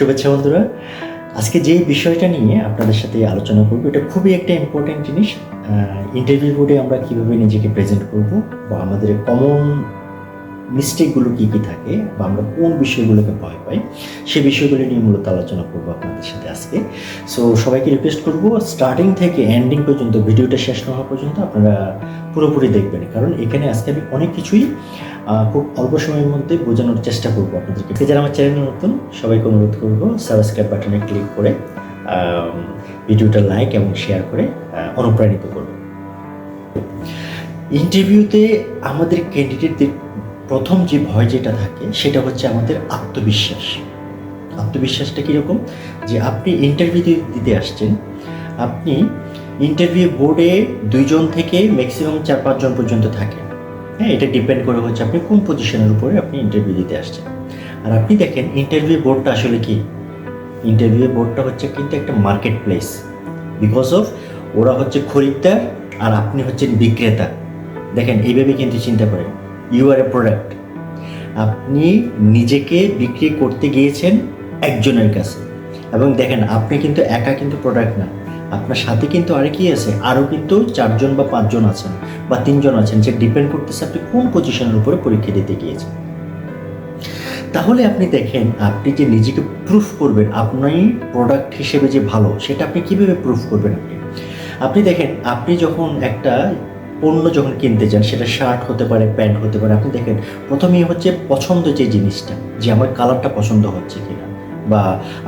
শুভেচ্ছা বন্ধুরা। আজকে যে বিষয়টা নিয়ে আপনাদের সাথে আলোচনা করব, এটা খুবই একটা ইম্পর্টেন্ট জিনিস। ইন্টারভিউ বোর্ডে আমরা কীভাবে নিজেকে প্রেজেন্ট করব বা আমাদের কমন মিস্টেকগুলো কী কী থাকে বা আমরা কোন বিষয়গুলোকে ভয় পাই, সে বিষয়গুলো নিয়ে মূলত আলোচনা করব আপনাদের সাথে আজকে। সো সবাইকে রিকোয়েস্ট করব স্টার্টিং থেকে এন্ডিং পর্যন্ত, ভিডিওটা শেষ না হওয়া পর্যন্ত আপনারা পুরোপুরি দেখবেন। কারণ এখানে আজকে আমি অনেক কিছুই খুব অল্প সময়ের মধ্যে বোঝানোর চেষ্টা করব আপনাদেরকে। যারা আমার চ্যানেল নতুন, সবাইকে অনুরোধ করব সাবস্ক্রাইব বাটনে ক্লিক করে ভিডিওটা লাইক এবং শেয়ার করে অনুপ্রাণিত করব ইন্টারভিউতে আমাদের ক্যান্ডিডেটদের প্রথম যে ভয় যেটা থাকে, সেটা হচ্ছে আমাদের আত্মবিশ্বাস। আত্মবিশ্বাসটা কীরকম? যে আপনি ইন্টারভিউ দিতে আসছেন, আপনি ইন্টারভিউ বোর্ডে দুইজন থেকে ম্যাক্সিমাম চার পাঁচজন পর্যন্ত থাকে হ্যাঁ এটা ডিপেন্ড করে হচ্ছে আপনি কোন পজিশনের উপরে আপনি ইন্টারভিউ দিতে আসছেন। আর আপনি দেখেন ইন্টারভিউ বোর্ডটা আসলে কি? ইন্টারভিউ বোর্ডটা হচ্ছে কিন্তু একটা মার্কেট প্লেস বিকজ অফ ওরা হচ্ছে খরিদ্দার আর আপনি হচ্ছেন বিক্রেতা। দেখেন, এইভাবে কিন্তু চিন্তা করেন। ইউ আর এ প্রোডাক্ট আপনি নিজেকে বিক্রি করতে গিয়েছেন একজনের কাছে। এবং দেখেন, আপনি কিন্তু একা কিন্তু প্রোডাক্ট না। আপনার সাথে কিন্তু আরে কি আছে। আরও কিন্তু চারজন বা পাঁচজন আছেন বা তিনজন আছেন যে ডিপেন্ড করতেছে আপনি কোন পজিশনের উপরে পরীক্ষা দিতে গিয়েছেন। তাহলে আপনি দেখেন, আপনি যে নিজেকে প্রুফ করবেন আপনি প্রোডাক্ট হিসেবে যে ভালো, সেটা আপনি কীভাবে প্রুফ করবেন আপনি? আপনি দেখেন, আপনি যখন একটা পণ্য যখন কিনতে যান সেটা শার্ট হতে পারে, প্যান্ট হতে পারে, আপনি দেখেন প্রথমেই হচ্ছে পছন্দ যে জিনিসটা, যে আমার কালারটা পছন্দ হচ্ছে কিনা, বা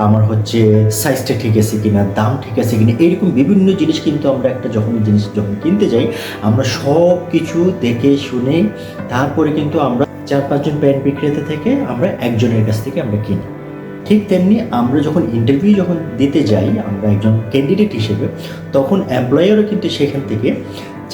আমার হচ্ছে সাইজটা ঠিক আছে কিনা, দাম ঠিক আছে কিনা, এইরকম বিভিন্ন জিনিস কিন্তু আমরা একটা যখন জিনিস যখন কিনতে যাই, আমরা সব কিছু দেখে শুনে তারপরে কিন্তু আমরা চার পাঁচজন প্যান্ট বিক্রেতা থেকে আমরা একজনের কাছ থেকে আমরা কিনি। ঠিক তেমনি আমরা যখন ইন্টারভিউ যখন দিতে যাই, আমরা একজন ক্যান্ডিডেট হিসেবে, তখন এমপ্লয়ারও কিন্তু সেখান থেকে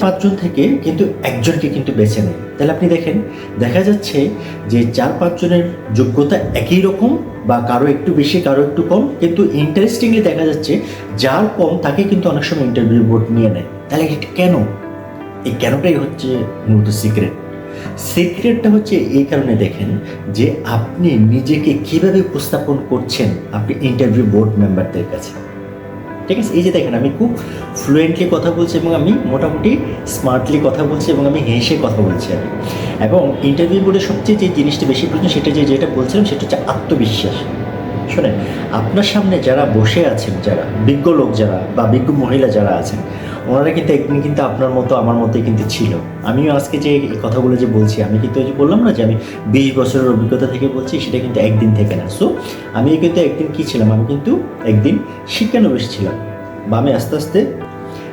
পাঁচজন থেকে কিন্তু একজনকে কিন্তু বেছে নেয়। তাহলে আপনি দেখেন, দেখা যাচ্ছে যে চার পাঁচজনের যোগ্যতা একই রকম বা কারও একটু বেশি, কারও একটু কম, কিন্তু ইন্টারেস্টিংলি দেখা যাচ্ছে যার কম তাকে কিন্তু অনেক সময় ইন্টারভিউ বোর্ড নিয়ে নেয়। তাহলে কেন? এই কেনটাই হচ্ছে মূলত সিক্রেট সিক্রেটটা হচ্ছে এই কারণে দেখেন যে আপনি নিজেকে কীভাবে উপস্থাপন করছেন আপনি ইন্টারভিউ বোর্ড মেম্বারদের কাছে। ঠিক আছে? এই যে দেখেন, আমি খুব ফ্লুয়েন্টলি কথা বলছি এবং আমি মোটামুটি স্মার্টলি কথা বলছি এবং আমি হেসে কথা বলছি আমি। এবং ইন্টারভিউ বলে সবচেয়ে যে জিনিসটা বেশি প্রয়োজন সেটা যে যেটা বলছিলাম সেটা হচ্ছে আত্মবিশ্বাস। শোনেন, আপনার সামনে যারা বসে আছেন, যারা বিজ্ঞ লোক যারা বা বিজ্ঞ মহিলা যারা আছেন ওনারা কিন্তু একদিন কিন্তু আপনার মতো, আমার মতোই কিন্তু ছিল। আমিও আজকে যে কথাগুলো যে বলছি, আমি কিন্তু যে বললাম না যে আমি বিশ বছরের অভিজ্ঞতা থেকে বলছি, সেটা কিন্তু একদিন থেকে না। সো আমি কিন্তু একদিন কী ছিলাম? আমি কিন্তু একদিন শিক্ষানবিশ ছিলাম। বা আমি আস্তে আস্তে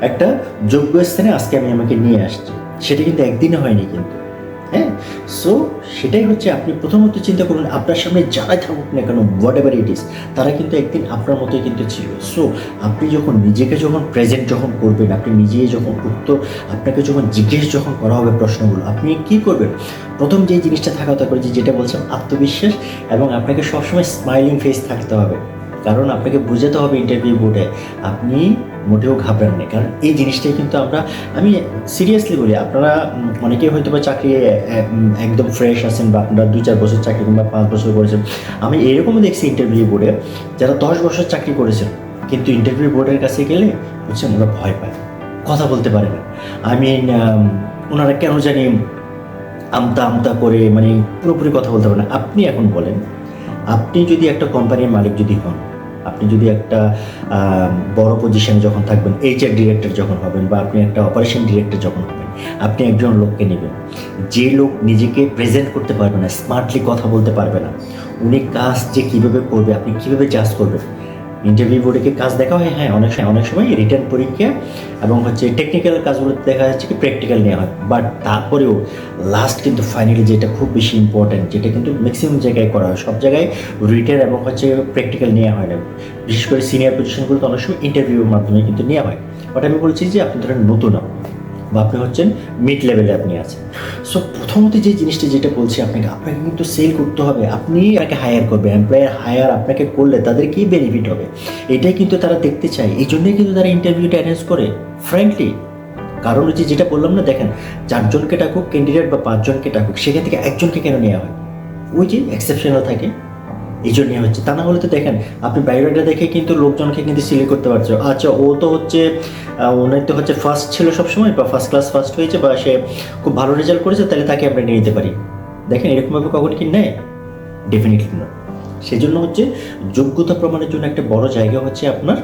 একটা যোগ্য স্থানে আজকে আমি আমাকে নিয়ে আসছি। সেটা কিন্তু একদিনে হয়নি কিন্তু। সো সেটাই হচ্ছে আপনি প্রথমত চিন্তা করুন, আপনার সামনে যারাই থাকুক না কেন হোয়াট এভার ইট ইস তারা কিন্তু একদিন আপনার মতোই কিন্তু ছিল। সো আপনি যখন নিজেকে যখন প্রেজেন্ট যখন করবেন, আপনি নিজে যখন উত্তর, আপনাকে যখন জিজ্ঞেস যখন করা হবে প্রশ্নগুলো, আপনি কি করবেন? প্রথম যে জিনিসটা থাকা দরকার যে যেটা বলছেন আত্মবিশ্বাস এবং আপনাকে সবসময় স্মাইলিং ফেস থাকতে হবে। কারণ আপনাকে বুঝাতে হবে ইন্টারভিউ বোর্ডে আপনি মোটেও ঘাবড়ান না। কারণ এই জিনিসটাই কিন্তু আমরা, আমি সিরিয়াসলি বলি, আপনারা অনেকেই হয়তো বা চাকরি একদম ফ্রেশ আছেন বা আপনারা দুই চার বছর চাকরি কিংবা পাঁচ বছর করেছেন। আমি এরকমও দেখছি ইন্টারভিউ বোর্ডে যারা দশ বছর চাকরি করেছেন, কিন্তু ইন্টারভিউ বোর্ডের কাছে গেলে বুঝছেন ওরা ভয় পায়, কথা বলতে পারে না। আই মিন ওনারা কেন জানি আমতা আমতা করে মানে পুরোপুরি কথা বলতে পারে না। আপনি এখন বলেন, আপনি যদি একটা কোম্পানির মালিক যদি হন আপনি যদি একটা বড় পজিশনে যখন থাকবেন এইচআর ডিরেক্টর যখন হবেন বা আপনি একটা অপারেশন ডিরেক্টর যখন হবেন, আপনি একজন লোককে নেবেন। যে লোক নিজেকে প্রেজেন্ট করতে পারবে না স্মার্টলি কথা বলতে পারবে না, উনি কাজ যে কীভাবে করবে, আপনি কীভাবে চাষ করবেন ইন্টারভিউ বোর্ডে কি কাজ দেখা হয়? হ্যাঁ অনেক সময় অনেক সময় রিটার্ন পরীক্ষা এবং হচ্ছে টেকনিক্যাল কাজগুলোতে দেখা যাচ্ছে কি প্র্যাকটিক্যাল নেওয়া হয়। বাট তারপরেও লাস্ট কিন্তু ফাইনালি যেটা খুব বেশি ইম্পর্ট্যান্ট যেটা কিন্তু ম্যাক্সিমাম জায়গায় করা হয়। সব জায়গায় রিটার্ন এবং হচ্ছে প্র্যাকটিক্যাল নেওয়া হয় না। বিশেষ করে সিনিয়র পজিশনগুলোতে অনেক সময় ইন্টারভিউর মাধ্যমে কিন্তু নেওয়া হয়। বাট আমি বলছি যে আপনি ধরেন নতুন বা আপনি হচ্ছেন মিড লেভেলে আপনি আছেন। সো প্রথমত যে জিনিসটা যেটা বলছি আপনাকে আপনাকে কিন্তু সেল করতে হবে, আপনি তাকে হায়ার করবে এমপ্লয়ার হায়ার আপনাকে করলে তাদের কি বেনিফিট হবে? এটাই কিন্তু তারা দেখতে চায়। এই জন্যই কিন্তু তারা ইন্টারভিউটা অ্যারেঞ্জ করে। ফ্র্যাঙ্কলি কারণ হচ্ছে যেটা বললাম না, দেখেন, চারজনকে ডাকুক ক্যান্ডিডেট বা পাঁচজনকে ডাকুক, সেখান থেকে একজনকে কেন নেওয়া হয়? ওই যে এক্সেপশনাল থাকে। এই জন্যই হচ্ছে। তা না হলে তো দেখেন, আপনি বায়োডাটা দেখে কিন্তু লোকজনকে কিন্তু সিলেক্ট করতে পারছ। আচ্ছা ও তো হচ্ছে ওনার তো হচ্ছে ফার্স্ট ছিল সবসময় বা ফার্স্ট ক্লাস ফার্স্ট হয়েছে বা সে খুব ভালো রেজাল্ট করেছে, তাহলে তাকে আমরা নিয়ে নিতে পারি। দেখেন, এরকমভাবে কখন কি নেয়? ডেফিনেটলি না সেই জন্য হচ্ছে যোগ্যতা প্রমাণের জন্য একটা বড় জায়গা হচ্ছে আপনার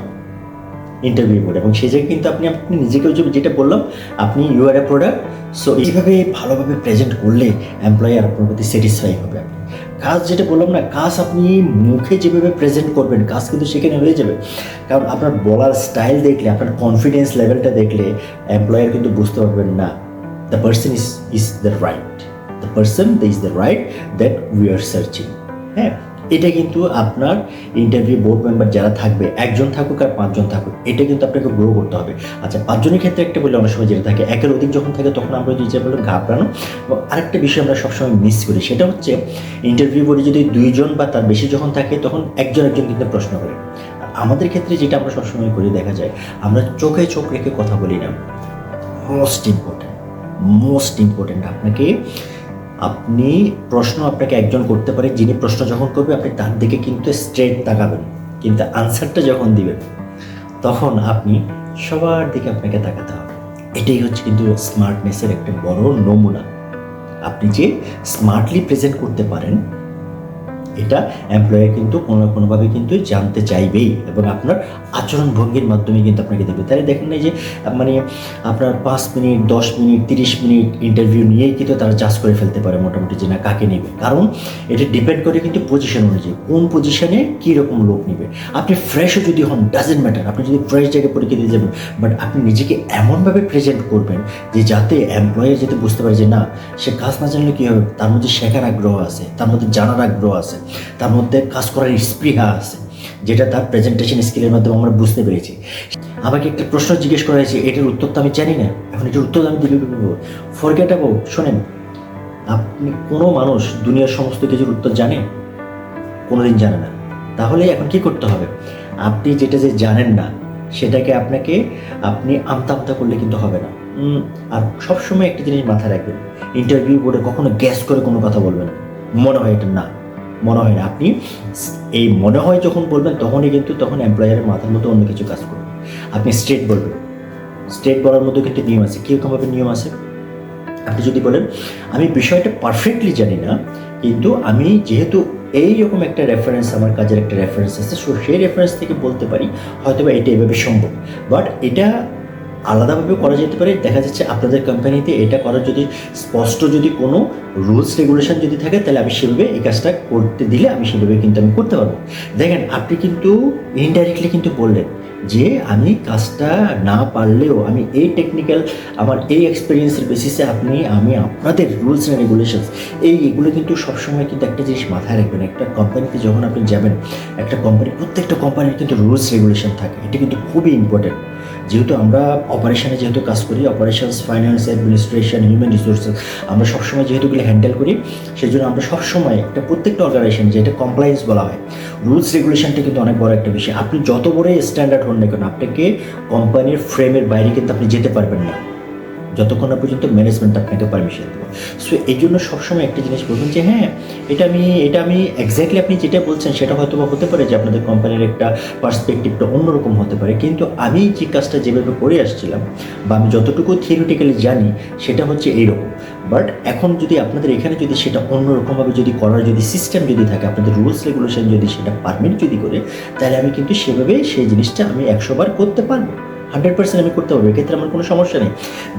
ইন্টারভিউ বোর্ড এবং সেই জায়গায় কিন্তু আপনি আপনি নিজেকেও যেটা বললাম, আপনি you are a product so এইভাবে ভালোভাবে প্রেজেন্ট করলে এমপ্লয়ার আপনার প্রতি স্যাটিসফাই হবে আপনি। কাজ যেটা বললাম না, কাজ আপনি মুখে যেভাবে প্রেজেন্ট করবেন, কাজ কিন্তু সেখানে হয়ে যাবে। কারণ আপনার বলার স্টাইল দেখলে, আপনার কনফিডেন্স লেভেলটা দেখলে এমপ্লয়ার কিন্তু বুঝতে পারবেন না the person is is the right the person the is the right that we are searching হ্যাঁ? এটা কিন্তু আপনার ইন্টারভিউ বোর্ড মেম্বার যারা থাকবে, একজন থাকুক আর পাঁচজন থাকুক, এটা কিন্তু আপনাকে গ্রো করতে হবে। আচ্ছা পাঁচজনের ক্ষেত্রে একটা বলে, অনেক সময় যেটা থাকে, একের অধিক যখন থাকে তখন আমরা যে বললাম ঘাবড়ানো। এবং আরেকটা বিষয় আমরা সবসময় মিস করি, সেটা হচ্ছে ইন্টারভিউ বোর্ডে যদি দুইজন বা তার বেশি যখন থাকে তখন একজন একজন কিন্তু প্রশ্ন করে। আমাদের ক্ষেত্রে যেটা আমরা সবসময় করি, দেখা যায়, আমরা চোখে চোখ রেখে কথা বলি না। মোস্ট ইম্পর্ট্যান্ট মোস্ট ইম্পর্ট্যান্ট আপনাকে আপনি প্রশ্ন আপনাকে একজন করতে পারে, যিনি প্রশ্ন যখন করবে, আপনি তার দিকে কিন্তু স্ট্রেট তাকাবেন। কিন্তু আনসারটা যখন দিবেন, তখন আপনি সবার দিকে আপনাকে তাকাতে হবে। এটাই হচ্ছে কিন্তু স্মার্টনেসের একটা বড় নমুনা। আপনি যে স্মার্টলি প্রেজেন্ট করতে পারেন এটা এমপ্লয়ার কিন্তু কোনো না কোনোভাবে কিন্তু জানতে চাইবেই এবং আপনার আচরণ ভঙ্গির মাধ্যমে কিন্তু আপনাকে দেবে তাহলে দেখেন না যে মানে আপনার পাঁচ মিনিট, দশ মিনিট, তিরিশ মিনিট ইন্টারভিউ নিয়েই কিন্তু তারা জাজ করে ফেলতে পারে মোটামুটি যে না কাকে নেবে। কারণ এটা ডিপেন্ড করে কিন্তু পজিশন অনুযায়ী, কোন পজিশনে কী রকম লোক নেবে। আপনি ফ্রেশও যদি হন ডাজেন্ট ম্যাটার আপনি যদি ফ্রেশ জায়গায় পরীক্ষা দিয়ে যাবেন বাট আপনি নিজেকে এমনভাবে প্রেজেন্ট করবেন যে যাতে এমপ্লয়ার যাতে বুঝতে পারে যে না, সে কাজ না জানলে কী হবে? তার মধ্যে শেখার আগ্রহ আছে, তার মধ্যে জানার আগ্রহ আছে। তার মধ্যে কাজ করার স্পৃহা আছে, যেটা তার প্রেজেন্টেশন স্কিলের মাধ্যমে আমরা বুঝতে পেরেছি। আমাকে একটা প্রশ্ন জিজ্ঞেস করা হয়েছে, এটার উত্তর তো আমি জানি না, এখন এটার উত্তর আমি পারব ফরগেট অ্যাবাউট শোনেন, আপনি কোনো মানুষ দুনিয়ার সমস্ত কিছুর উত্তর জানে? কোনোদিন জানে না। তাহলে এখন কি করতে হবে? আপনি যেটা যে জানেন না, সেটাকে আপনাকে আপনি আমতা আমতা করলে কিন্তু হবে না। আর সবসময় একটা জিনিস মাথায় রাখবেন ইন্টারভিউ বোর্ডে কখনো গ্যাস করে কোনো কথা বলবেন। মনে হয় এটা না। মনে হয় না। আপনি এই মনে হয় যখন বলবেন, তখনই কিন্তু তখন এমপ্লয়ারের মাথার মতো অন্য কিছু কাজ করবে। আপনি স্ট্রেট বলবেন। স্ট্রেট বলার মধ্যে কিন্তু নিয়ম আছে। কীরকমভাবে নিয়ম আছে? আপনি যদি বলেন, আমি বিষয়টা পারফেক্টলি জানি না, কিন্তু আমি যেহেতু এইরকম একটা রেফারেন্স আমার কাজের একটা রেফারেন্স আছে সো সেই রেফারেন্স থেকে বলতে পারি হয়তো বা এটা এভাবে সম্ভব। বাট এটা আলাদাভাবে করা যেতে পারে। দেখা যাচ্ছে আপনাদের কোম্পানিতে এটা করার যদি স্পষ্ট যদি কোনো রুলস রেগুলেশন যদি থাকে, তাহলে আমি সেভাবে এই কাজটা করতে দিলে আমি সেভাবে কিন্তু আমি করতে পারব। দেখেন, আপনি কিন্তু ইনডাইরেক্টলি কিন্তু বললেন যে আমি কাজটা না পারলেও আমি এই টেকনিক্যাল আমার এই এক্সপিরিয়েন্সের বেসিসে আপনি, আমি আপনাদের রুলস অ্যান্ড রেগুলেশনস এই এগুলো কিন্তু সবসময় কিন্তু একটা জিনিস মাথায় রাখবেন। একটা কোম্পানিতে যখন আপনি যাবেন, একটা কোম্পানি প্রত্যেকটা কোম্পানির কিন্তু রুলস রেগুলেশন থাকে। এটা কিন্তু খুবই ইম্পর্টেন্ট যেহেতু আমরা অপারেশনে যেহেতু কাজ করি operations finance administration human resources আমরা সবসময় যেহেতু এগুলো হ্যান্ডেল করি সেই জন্য আমরা সবসময় একটা প্রত্যেকটা অর্গানাইজেশন যেটা কমপ্লায়েন্স বলা হয় রুলস রেগুলেশনটা কিন্তু অনেক বড় একটা বিষয়। আপনি যত বড়ই স্ট্যান্ডার্ড হন না কেন, আপনাকে কোম্পানির ফ্রেমের বাইরে কিন্তু আপনি যেতে পারবেন না। যতক্ষণ না পর্যন্ত ম্যানেজমেন্ট আপনাকে পারমিশন দেবো। সো এই জন্য সবসময় একটা জিনিস বলুন যে হ্যাঁ এটা আমি এটা আমি এক্স্যাক্টলি আপনি যেটা বলছেন, সেটা হয়তো বা হতে পারে যে, আপনাদের কোম্পানির একটা পার্সপেক্টিভটা অন্যরকম হতে পারে। কিন্তু আমি যে কাজটা যেভাবে করে আসছিলাম বা আমি যতটুকু থিওরিটিক্যালি জানি, সেটা হচ্ছে এইরকম। বাট এখন যদি আপনাদের এখানে যদি সেটা অন্যরকমভাবে যদি করার যদি সিস্টেম যদি থাকে, আপনাদের রুলস রেগুলেশন যদি সেটা পারমিট যদি করে, তাহলে আমি কিন্তু সেভাবে সেই জিনিসটা আমি একশোবার করতে পারব। হান্ড্রেড পার্সেন্ট আমি করতে পারব, এক্ষেত্রে আমার কোনো সমস্যা নেই।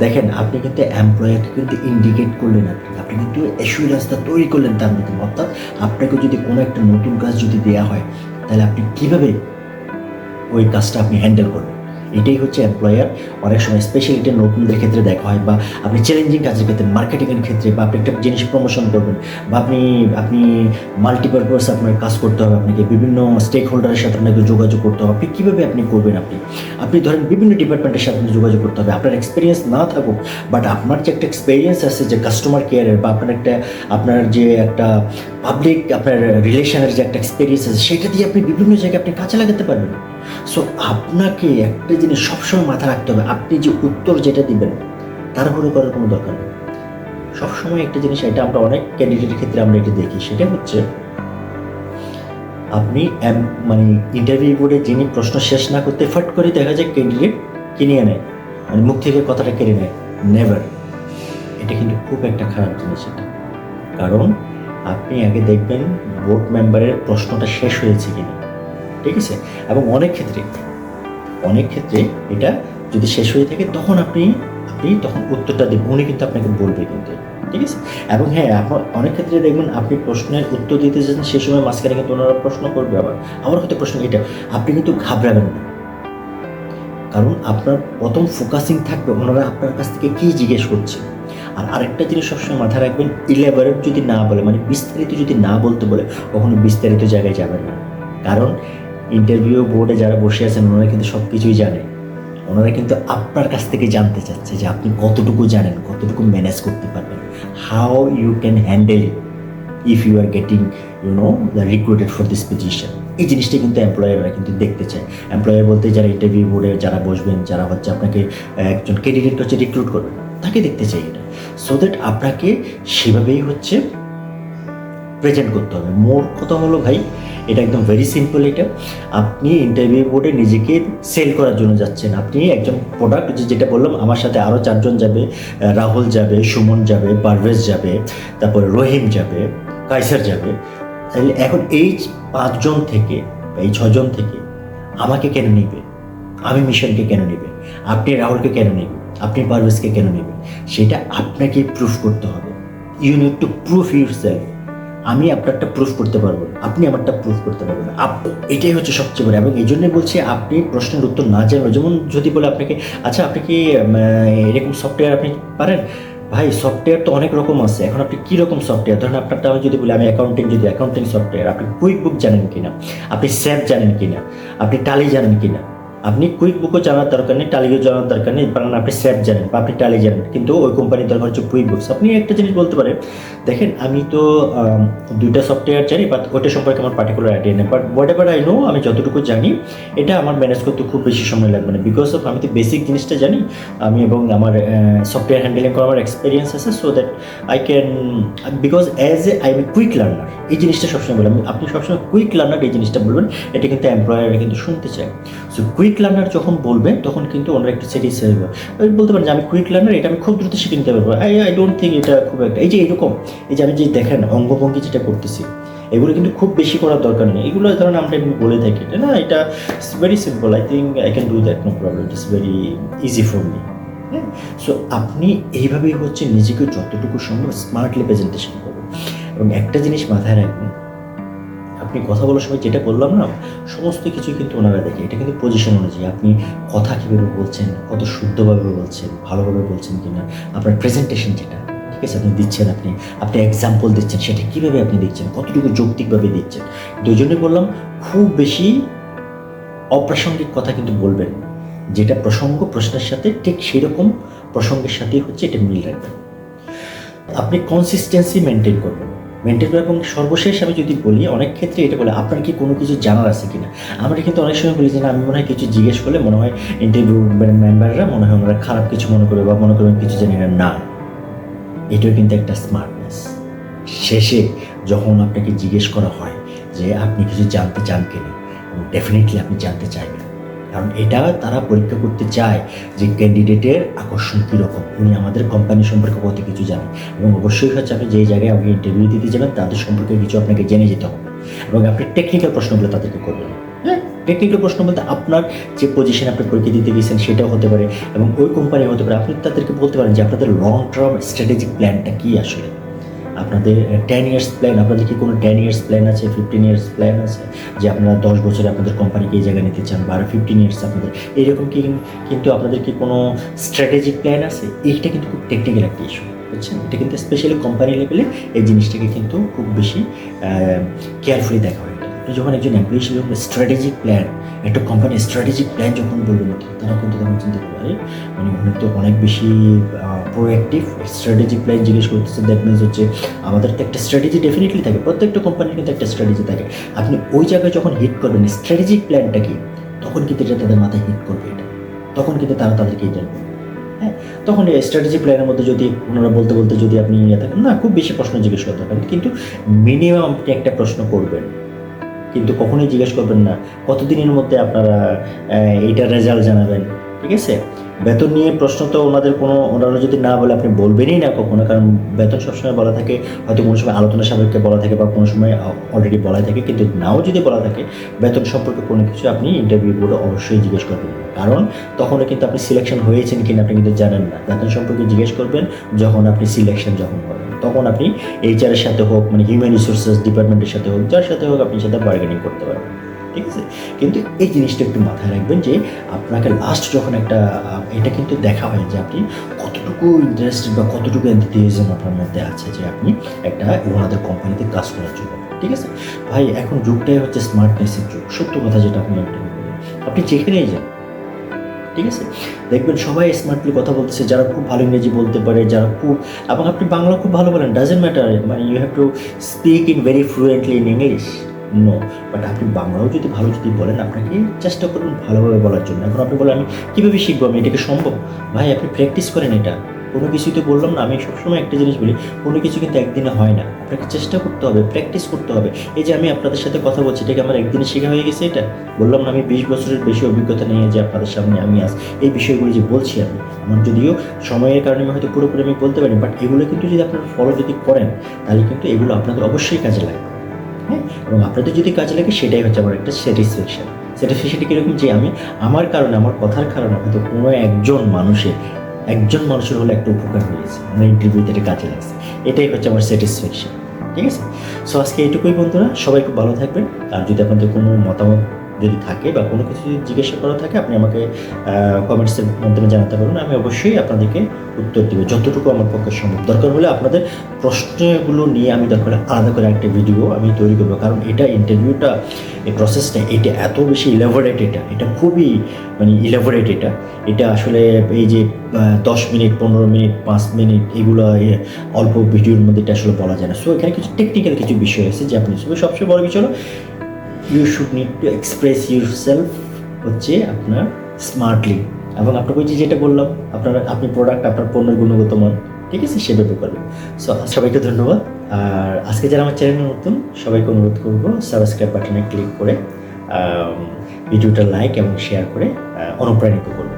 দেখেন, আপনি কিন্তু এমপ্লয়ারকে কিন্তু ইন্ডিকেট করলেন আপনি। আপনি কিন্তু রাস্তা তৈরি করলেন তার মধ্যে অর্থাৎ আপনাকে যদি কোনো একটা নতুন কাজ যদি দেওয়া হয়, তাহলে আপনি কীভাবে ওই কাজটা আপনি হ্যান্ডেল করবেন? এটাই হচ্ছে এমপ্লয়ার অনেক সময় স্পেশালি এটা নতুনদের ক্ষেত্রে দেখা হয় বা আপনি চ্যালেঞ্জিং কাজের ক্ষেত্রে মার্কেটিংয়ের ক্ষেত্রে বা আপনি একটা জিনিস প্রমোশন করবেন বা আপনি আপনি মাল্টিপারপাস আপনার কাজ করতে হবে আপনাকে, বিভিন্ন স্টেক হোল্ডারের সাথে আপনাকে যোগাযোগ করতে হবে। আপনি কীভাবে আপনি করবেন আপনি? আপনি ধরেন বিভিন্ন ডিপার্টমেন্টের সাথে যোগাযোগ করতে হবে। আপনার এক্সপিরিয়েন্স না থাকুক বাট আপনার যে একটা এক্সপিরিয়েন্স আছে যে কাস্টমার কেয়ারের বা আপনার একটা, আপনার যে একটা পাবলিক আপনার রিলেশনের যে একটা এক্সপিরিয়েন্স আছে, সেটা দিয়ে আপনি বিভিন্ন জায়গায় আপনি কাজে লাগাতে পারবেন। সো আপনাকে একটা জিনিস সবসময় মাথা রাখতে হবে। আপনি যে উত্তর যেটা দিবেন তাড়াহুড়ো করার কোনো দরকার নেই। সবসময় একটা জিনিস, এটা আমরা অনেক ক্যান্ডিডেটের ক্ষেত্রে আমরা এটা দেখি। সেটা হচ্ছে, আপনি মানে ইন্টারভিউ বোর্ডে যিনি প্রশ্ন শেষ না করতে ফাট করে দেখা যায় ক্যান্ডিডেট কিনিয়ে নেয়। মানে মুখ থেকে কথাটা কেড়ে নেয়। নেভার এটা কিন্তু খুব একটা খারাপ জিনিস এটা। কারণ আপনি আগে দেখবেন বোর্ড মেম্বারের প্রশ্নটা শেষ হয়েছে কিনা। ঠিক আছে? এবং অনেক ক্ষেত্রে অনেক ক্ষেত্রে এটা যদি শেষ হয়ে থাকে, তখন আপনি আপনি তখন উত্তরটা দেবেন। উনি কিন্তু আপনাকে বলবে কিন্তু, ঠিক আছে? এবং হ্যাঁ আপনার অনেক ক্ষেত্রে দেখবেন আপনি প্রশ্নের উত্তর দিতে যাচ্ছেন, সে সময় মাঝখানে কিন্তু ওনারা প্রশ্ন করবে আবার। আবার হয়তো প্রশ্ন এটা, আপনি কিন্তু ঘাবড়াবেন না। কারণ আপনার প্রথম ফোকাসিং থাকবে ওনারা আপনার কাছ থেকে কী জিজ্ঞেস করছে। আর আরেকটা জিনিস সবসময় মাথায় রাখবেন ইলেভারেট যদি না বলে মানে বিস্তারিত যদি না বলতে বলে, কখনো বিস্তারিত জায়গায় যাবেন না। কারণ ইন্টারভিউ বোর্ডে যারা বসে আছেন, ওনারা কিন্তু সব কিছুই জানে। ওনারা কিন্তু আপনার কাছ থেকে জানতে চাচ্ছে যে আপনি কতটুকু জানেন, কতটুকু ম্যানেজ করতে পারবেন। How you can handle if you are getting you know the recruited for this position এই জিনিসটা কিন্তু এমপ্লয়াররা কিন্তু দেখতে চায়। এমপ্লয়ার বলতে যারা ইন্টারভিউ বোর্ডে যারা বসবেন, যারা হচ্ছে আপনাকে একজন ক্যান্ডিডেট হচ্ছে রিক্রুট করবেন, তাকে দেখতে চাই এটা। সো দ্যাট আপনাকে সেভাবেই হচ্ছে প্রেজেন্ট করতে হবে। মোর কথা হলো ভাই, এটা একদম ভেরি সিম্পল এটা। আপনি ইন্টারভিউ বোর্ডে নিজেকে সেল করার জন্য যাচ্ছেন। আপনি একজন প্রোডাক্ট যে যেটা বললাম, আমার সাথে আরও চারজন যাবে রাহুল যাবে, সুমন যাবে, পারভেজ যাবে, তারপরে রহিম যাবে কাইসার যাবে। তাহলে এখন এই পাঁচজন থেকে এই ছজন থেকে আমাকে কেন নেবে? আমি মিশনকে কেন নেবে? আপনি রাহুলকে কেন নেবেন আপনি পারভেজকে কেন নেবেন সেটা আপনাকে প্রুফ করতে হবে। You need to proof your self আমি আপনারটা প্রুফ করতে পারব না। আপনি আমারটা প্রুফ করতে পারবেন না। আপ এটাই হচ্ছে সবচেয়ে বড়। এবং এই জন্যই বলছি আপনি প্রশ্নের উত্তর না জানলে, যেমন যদি বলে আপনাকে আচ্ছা আপনি কি এরকম সফটওয়্যার আপনি পারেন? ভাই সফটওয়্যার তো অনেক রকম আছে। এখন আপনি কী রকম সফটওয়্যার ধরেন আপনারটা আমি যদি বলি, আমি অ্যাকাউন্টিং যদি অ্যাকাউন্টিং সফটওয়্যার আপনি কুইক বুক জানেন কিনা? আপনি স্যাপ জানেন কিনা? আপনি টালি জানেন কিনা? আপনি কুইক বুকও জানার দরকার নেই টালিও জানার দরকার নেই কারণ আপনি স্যাপ জানেন বা আপনি টালি জানেন। কিন্তু ওই কোম্পানির দরকার হচ্ছে কুইক বুকস আপনি একটা জিনিস বলতে পারেন, দেখেন আমি তো দুইটা সফটওয়্যার জানি বাট ওইটা সম্পর্কে আমার পার্টিকুলার আইডিয়া নেই। But whatever I know আমি যতটুকু জানি, এটা আমার ম্যানেজ করতে খুব বেশি সময় লাগবে না। বিকজ অফ আমি তো বেসিক জিনিসটা জানি, আমি এবং আমার সফটওয়্যার হ্যান্ডেলিং করার আমার এক্সপিরিয়েন্স আছে so that I can because as a I am a quick learner এই জিনিসটা সবসময় বললাম আপনি সবসময় কুইক লার্নার এই জিনিসটা বলবেন, এটা কিন্তু এমপ্লয়াররা কিন্তু শুনতে চায়। সো কুইক লার্নার যখন বলবেন তখন কিন্তু ওনারা একটু স্যাটিসফাই হবে। ওই বলতে পারেন যে, আমি কুইক লার্নার এটা আমি খুব দ্রুত শিখে নিতে পারব। আই আই ডোন্ট থিঙ্ক এটা খুব একটা এই যে এরকম, এই যে আমি যে দেখেন, অঙ্গভঙ্গি যেটা করতেছি, এগুলো কিন্তু খুব বেশি করার দরকার নেই। এগুলো ধরুন আমরা এমনি বলে থাকি না? এটা it's very simple I think I can do that no problem it's very easy for me হ্যাঁ? সো আপনি এইভাবেই হচ্ছে নিজেকে যতটুকু সম্ভব স্মার্টলি প্রেজেন্টেশন করবেন এবং একটা জিনিস মাথায় রাখবেন আপনি কথা বলার সময় যেটা বললাম না, সমস্ত কিছু কিন্তু ওনারা দেখে। এটা কিন্তু পজিশন অনুযায়ী। আপনি কথা কীভাবে বলছেন, কত শুদ্ধভাবে বলছেন, ভালোভাবে বলছেন কি না আপনার প্রেজেন্টেশন যেটা, ঠিক আছে? আপনি দিচ্ছেন আপনি আপনি এক্সাম্পল দিচ্ছেন, সেটা কীভাবে আপনি দিচ্ছেন, কতটুকু যৌক্তিকভাবে দিচ্ছেন? দুই জন্যই বললাম, খুব বেশি অপ্রাসঙ্গিক কথা কিন্তু বলবেন যেটা প্রসঙ্গ, প্রশ্নের সাথে ঠিক সেরকম প্রসঙ্গের সাথেই হচ্ছে, এটা মিল রাখবেন। আপনি কনসিস্টেন্সি মেনটেন করবেন। মেনটেন করা এবং সর্বশেষ আমি যদি বলি, অনেক ক্ষেত্রে এটা বলে, আপনার কি কোনো কিছু জানার আছে কিনা? আমরা কিন্তু অনেক সময় বলি যে, না, আমি মনে হয় কিছু জিজ্ঞেস করলে মনে হয় ইন্টারভিউ মেম্বাররা মনে হয় ওনারা খারাপ কিছু মনে করবে বা মনে করবেন কিছু জানি না। না। এটাও কিন্তু একটা স্মার্টনেস শেষে যখন আপনাকে জিজ্ঞেস করা হয় যে, আপনি কিছু জানতে চান কিনা? ডেফিনেটলি আপনি জানতে চাইবেন। কারণ এটা তারা পরীক্ষা করতে চায় যে ক্যান্ডিডেটের আকর্ষণ কীরকম। উনি আমাদের কোম্পানি সম্পর্কে কত কিছু জানেন এবং অবশ্যই হচ্ছে আপনি যেই জায়গায় আপনি ইন্টারভিউ দিতে যাবেন তাদের সম্পর্কে কিছু আপনাকে জেনে যেতে হবে এবং আপনি টেকনিক্যাল প্রশ্নগুলো তাদেরকে করবেন। হ্যাঁ টেকনিক্যাল প্রশ্ন বলতে আপনার যে পজিশন আপনি পরীক্ষা দিতে গেছেন সেটাও হতে পারে এবং ওই কোম্পানি হতে পারে। আপনি তাদেরকে বলতে পারেন যে আপনাদের লং টার্ম স্ট্র্যাটেজিক প্ল্যানটা কী আসলে? আপনাদের টেন ইয়ার্স প্ল্যান আপনাদের কি কোনো টেন ইয়ার্স প্ল্যান আছে ফিফটিন ইয়ার্স প্ল্যান আছে? যে আপনারা দশ বছরে আপনাদের কোম্পানিকে এই জায়গায় নিতে চান, বা ফিফটিন ইয়ার্স আপনাদের। এইরকম কি কিন্তু আপনাদের কি কোনো স্ট্র্যাটেজিক প্ল্যান আছে? এইটা কিন্তু খুব টেকনিক্যাল একটা ইস্যু বুঝছেন? এটা কিন্তু স্পেশালি কোম্পানি লেভেলে এই জিনিসটাকে কিন্তু খুব বেশি কেয়ারফুলি দেখা হয়। যখন একজন এমপ্লয়ি হিসেবে স্ট্র্যাটেজিক প্ল্যান একটা কোম্পানি স্ট্র্যাটেজিক প্ল্যান যখন বলবেন তারা কিন্তু তখন চিন্তা আরে মানে উনি তো অনেক বেশি প্রোঅ্যাক্টিভ স্ট্র্যাটেজিক প্ল্যান জিজ্ঞেস করতেছে দ্যাট মিনস হচ্ছে আমাদের তো একটা স্ট্র্যাটেজি ডেফিনেটলি থাকে, প্রত্যেকটা কোম্পানির কিন্তু একটা স্ট্র্যাটেজি থাকে। আপনি ওই জায়গায় যখন হিট করবেন স্ট্র্যাটেজিক প্ল্যানটা কি? তখন কিন্তু এটা তাদের মাথায় হিট করবে এটা। তখন কিন্তু তারা তাদেরকেই জানবে হ্যাঁ? তখন স্ট্র্যাটেজি প্ল্যানের মধ্যে যদি ওনারা বলতে বলতে যদি আপনি ইয়ে থাকেন, না, খুব বেশি প্রশ্ন জিজ্ঞেস করতে পারেন, কিন্তু মিনিমাম আপনি একটা প্রশ্ন করবেন। কিন্তু কখনোই জিজ্ঞেস করবেন না। কতদিনের মধ্যে আপনারা এইটার রেজাল্ট জানাবেন? ঠিক আছে? বেতন নিয়ে প্রশ্ন তো ওনাদের কোনো, ওনারা যদি না বলে আপনি বলবেনই না কখনো, কারণ বেতন সবসময় বলা থাকে, হয়তো কোনো সময় আলোচনা সাপেক্ষে বলা থাকে বা কোনো সময় অলরেডি বলা থাকে, কিন্তু নাও যদি বলা থাকে, বেতন সম্পর্কে কোনো কিছু আপনি ইন্টারভিউ বোর্ডে অবশ্যই জিজ্ঞেস করবেন কারণ তখনও কিন্তু আপনি সিলেকশন হয়েছেন কিনা আপনি কিন্তু জানেন না। বেতন সম্পর্কে জিজ্ঞেস করবেন যখন আপনি সিলেকশন যখন করবেন তখন আপনি এইচআরের সাথে হোক মানে হিউম্যান রিসোর্সেস ডিপার্টমেন্টের সাথে হোক, যার সাথে হোক আপনি সাথে বার্গেনিং করতে পারবেন, ঠিক আছে? কিন্তু এই জিনিসটা একটু মাথায় রাখবেন যে, আপনাকে লাস্ট যখন একটা এটা কিন্তু দেখা হয় যে আপনি কতটুকু ইন্টারেস্টেড বা কতটুকু এনথিওজম আপনার মধ্যে আছে যে আপনি একটা ওনাদের কোম্পানিতে কাজ করার জন্য, ঠিক আছে? ভাই, এখন যুগটাই হচ্ছে স্মার্টনেসের যুগ। সত্য কথা যেটা আপনি আপনি যেখানেই যান ঠিক আছে? দেখবেন সবাই স্মার্টলি কথা বলতেছে, যারা খুব ভালো ইংরেজি বলতে পারে, যারা খুব, এবং আপনি বাংলা খুব ভালো বলেন ডাজেন্ট ম্যাটার মানে you have to speak in very fluently in English no but আপনি বাংলাও যদি ভালো যদি বলেন, আপনাকে চেষ্টা করুন ভালোভাবে বলার জন্য। এখন আপনি বলেন, আমি কীভাবে শিখব? আমি এটাকে সম্ভব? ভাই, আপনি প্র্যাকটিস করেন এটা। কোনো কিছুই তো বললাম না, আমি সবসময় একটা জিনিস বলি, কোনো কিছু কিন্তু একদিনে হয় না। আপনাকে চেষ্টা করতে হবে প্র্যাকটিস করতে হবে। এই যে আমি আপনাদের সাথে কথা বলছি এটাকে আমার একদিনে শেখা হয়ে গেছে এটা? বললাম না, আমি বিশ বছরের বেশি অভিজ্ঞতা নিয়ে যে আপনাদের সামনে আমি আজ এই বিষয়গুলো যে বলছি আমি, আমার যদিও সময়ের কারণে আমি হয়তো পুরোপুরি আমি বলতে পারি বাট এগুলো কিন্তু যদি আপনারা ফলো যদি করেন, তাহলে কিন্তু এগুলো আপনাদের অবশ্যই কাজে লাগবে। হ্যাঁ? এবং আপনাদের যদি কাজে লাগে, সেটাই হচ্ছে আমার একটা স্যাটিসফ্যাকশন স্যাটিসফ্যাকশনটা কীরকম যে আমি, আমার কারণে, আমার কথার কারণে হয়তো কোনো একজন মানুষের একজন মানুষের হলে একটা উপকার হয়েছে। আমার ইন্টারভিউতে এটা কাজে লাগছে। এটাই হচ্ছে আমার স্যাটিসফ্যাকশন ঠিক আছে? সো আজকে এটুকুই বন্ধুরা, সবাই খুব ভালো থাকবেন। আর যদি আপনাদের কোনো মতামত যদি থাকে বা কোনো কিছু যদি জিজ্ঞাসা করা থাকে, আপনি আমাকে কমেন্টসের মাধ্যমে জানাতে পারবেন। আমি অবশ্যই আপনাদেরকে উত্তর দেবো। যতটুকু আমার পক্ষে সম্ভব। দরকার হলে আপনাদের প্রশ্নগুলো নিয়ে আমি দরকার আলাদা করে একটা ভিডিও আমি তৈরি করব। কারণ এটা ইন্টারভিউটা এই প্রসেসটা এটা এত বেশি ইলেবোরেট এটা। এটা খুবই মানে ইলেবোরেট এটা। এটা আসলে এই যে দশ মিনিট, পনেরো মিনিট, পাঁচ মিনিট এগুলো অল্প ভিডিওর মধ্যে এটা আসলে বলা যায় না। সো এখানে কিছু টেকনিক্যাল কিছু বিষয় আছে যে আপনি, সবচেয়ে বড় বিষয় হলো you should need to express your self হচ্ছে আপনার স্মার্টলি এবং আপনাকে বলছি যেটা বললাম, আপনার, আপনি প্রোডাক্ট আপনার পণ্যের গুণগত মান, ঠিক আছে, সেভাবে করবেন। সো সবাইকে ধন্যবাদ। আর আজকে যারা আমার চ্যানেলে নতুন, সবাইকে অনুরোধ করব সাবস্ক্রাইব বাটনে ক্লিক করে ভিডিওটা লাইক এবং শেয়ার করে অনুপ্রাণিত করবেন